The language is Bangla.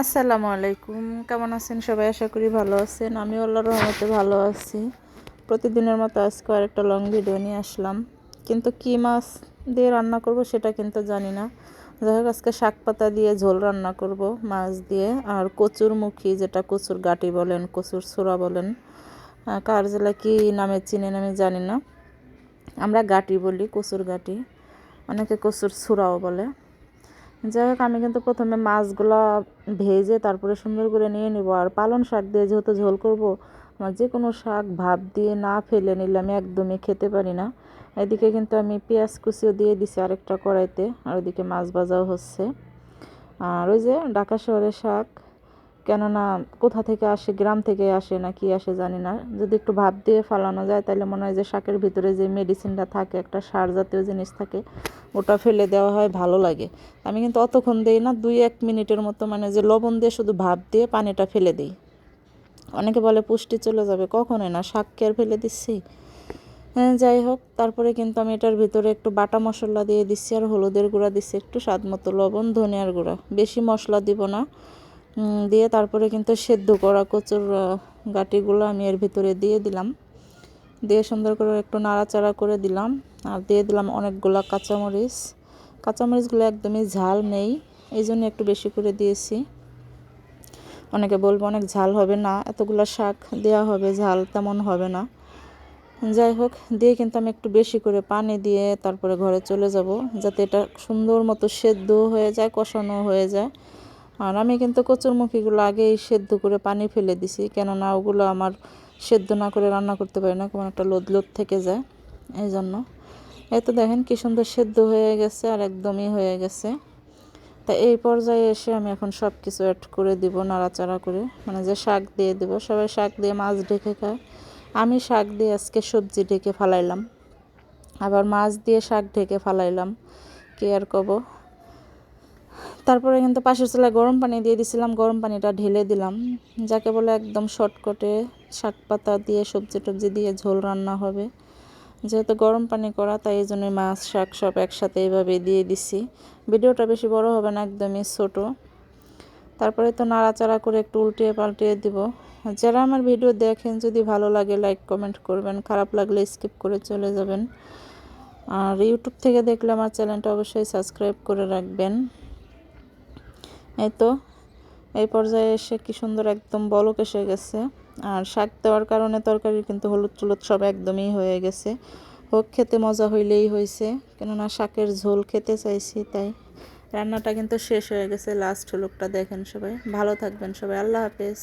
আসসালামু আলাইকুম। কেমন আছেন সবাই? আশা করি ভালো আছেন। আমি আল্লাহর রহমতে ভালো আছি। প্রতিদিনের মতো আজকে আরেকটা লং ভিডিও নিয়ে আসলাম। কিন্তু কি মাছ দিয়ে রান্না করব সেটা কিন্তু জানি না। যাই হোক, আজকে শাক পাতা দিয়ে ঝোল রান্না করব, মাছ দিয়ে। আর কচুর মুখী, যেটা কচুর গাটি বলেন, কচুর ছোড়া বলেন কার জেলা কী নামে চিনেন আমি জানি না। আমরা গাটি বলি, কচুর গাটি। অনেকে কচুর ছুরাও বলে। যাই হোক, আমি কিন্তু প্রথমে মাছগুলো ভেজে তারপরে সুন্দর করে নিয়ে নিব। আর পালং শাক দিয়ে যেহেতু ঝোল করব, আমার যে কোনো শাক ভাপ দিয়ে না ফেলে নিলে আমি একদমই খেতে পারি না। এদিকে কিন্তু আমি পেঁয়াজ কুচিও দিয়ে দিছি আরেকটা কড়াইতে, আর ওদিকে মাছ ভাজাও হচ্ছে। আর ওই যে ঢাকা শহরের শাক, কেননা কোথা থেকে আসে, গ্রাম থেকে আসে না কি আসে জানি না। যদি একটু ভাপ দিয়ে ফালানো যায় তাহলে মনে হয় যে শাকের ভিতরে যে মেডিসিনটা থাকে, একটা সার জাতীয় জিনিস থাকে ওটা ফেলে দেওয়া হয়, ভালো লাগে। আমি কিন্তু অতক্ষণ দিই না, দুই এক মিনিটের মতো মানে যে লবণ দিয়ে শুধু ভাপ দিয়ে পানিটা ফেলে দিই। অনেকে বলে পুষ্টি চলে যাবে, কখনোই না শাক কে আর ফেলে দিচ্ছি। হ্যাঁ যাই হোক, তারপরে কিন্তু আমি এটার ভিতরে একটু বাটা মশলা দিয়ে দিচ্ছি আর হলুদের গুঁড়া দিচ্ছি, একটু স্বাদ মতো লবণ, ধনিয়ার গুঁড়া। বেশি মশলা দিব না। দিয়ে তারপরে কিন্তু সেদ্ধ করা কচুর গাটিগুলো আমি এর ভিতরে দিয়ে দিলাম। দিয়ে সুন্দর করে একটু নাড়াচাড়া করে দিলাম। আর দিয়ে দিলাম অনেকগুলা কাঁচামরিচ। কাঁচামরিচগুলো একদমই ঝাল নেই, এই জন্য একটু বেশি করে দিয়েছি। অনেকে বলব অনেক ঝাল হবে না, এতগুলো শাক দেওয়া হবে, ঝাল তেমন হবে না। যাই হোক, দিয়ে কিন্তু আমি একটু বেশি করে পানি দিয়ে তারপরে ঘরে চলে যাব, যাতে এটা সুন্দর মতো সেদ্ধ হয়ে যায়, কষানো হয়ে যায়। আর আমি কিন্তু কচুরমুখীগুলো আগেই সেদ্ধ করে পানি ফেলে দিছি, কেননা ওগুলো আমার সেদ্ধ না করে রান্না করতে পারি না, কেমন একটা লোদ লোদ থেকে যায় এই জন্য এই তো দেখেন কি সুন্দর সেদ্ধ হয়ে গেছে আর একদমই হয়ে গেছে। তা এই পর্যায়ে এসে আমি এখন সব কিছু অ্যাড করে দিব নাড়াচাড়া করে। মানে যে শাক দিয়ে দিব, সবাই শাক দিয়ে মাছ ঢেকে খায়। আমি শাক দিয়ে আজকে সবজি ঢেকে ফালাইলাম। আবার মাছ দিয়ে শাক ঢেকে ফালাইলাম, কি আর কব। তারপরে কিন্তু পাশের চুলায় গরম পানি দিয়ে দিছিলাম, গরম পানিটা ঢেলে দিলাম। যাকে বলে একদম শর্টকটে শাক পাতা দিয়ে, সবজি টবজি দিয়ে ঝোল রান্না হবে। যেহেতু গরম পানি করা, তাই এই জন্য মাছ, শাক সব একসাথে এইভাবে দিয়ে দিছি। ভিডিওটা বেশি বড় হবে না, একদমই ছোট। তারপরে তো নাড়াচাড়া করে একটু উল্টিয়ে পাল্টিয়ে দিব। যারা আমার ভিডিও দেখেন, যদি ভালো লাগে, লাইক, কমেন্ট করবেন। খারাপ লাগলে স্কিপ করে চলে যাবেন। আর ইউটিউব থেকে দেখলে আমার চ্যানেলটা অবশ্যই সাবস্ক্রাইব করে রাখবেন। এই তো, এই পর্যায়ে এসে কি সুন্দর একদম বলক এসে গেছে। আর শাক দেওয়ার কারণে তরকারির কিন্তু হলুদ টুলুদ সব একদমই হয়ে গেছে। হোক, খেতে মজা হইলেই হয়েছে কেননা শাকের ঝোল খেতে চাইছি, তাই রান্নাটা কিন্তু শেষ হয়ে গেছে লাস্ট লোকটা দেখেন সবাই। ভালো থাকবেন সবাই, আল্লাহ হাফেজ।